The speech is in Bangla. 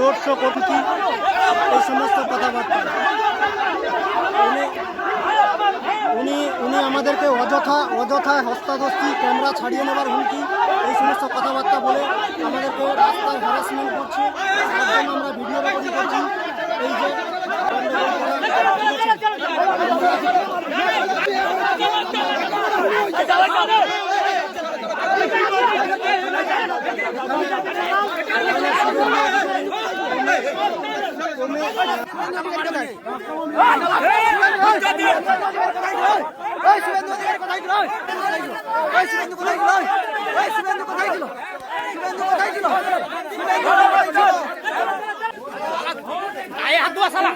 রোড শো কমিটি এই সমস্ত কথাবার্তা আমাদেরকে অযথা অযথা হস্তাধস্তি ক্যামেরা ছাড়িয়ে নেবার হুমকি এই সমস্ত কথাবার্তা বলে আমাদেরকে রাস্তায় হ্যারাসমেন্ট করছে তার জন্য আমরা ভিডিও রেকর্ডিং করছি এই যে গায়ে হাত দোয়া সালা